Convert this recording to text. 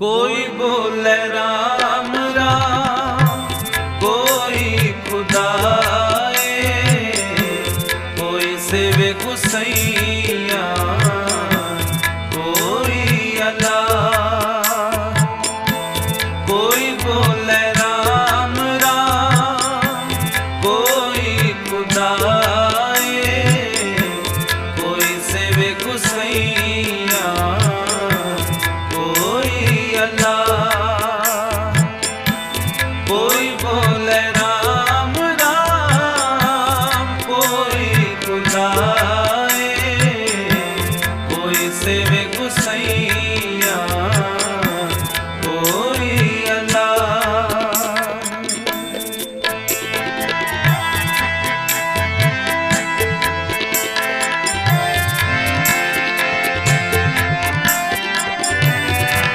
ਕੋਈ ਬੋਲੇ ਰਾਮ ਰਾਮ, ਕੋਈ ਖੁਦਾਏ, ਕੋਈ ਸੇਵੇ ਕੁਸਈਆ ਕੋਈ ਅਲਾ ਕੋਈ ਬੋਲੇ ਰਾਮ ਰਾਮ, ਕੋਈ ਖੁਦਾਏ, ਕੋਈ ਸੇਵੇ ਕੁਸਈਆ सेवे गुसाई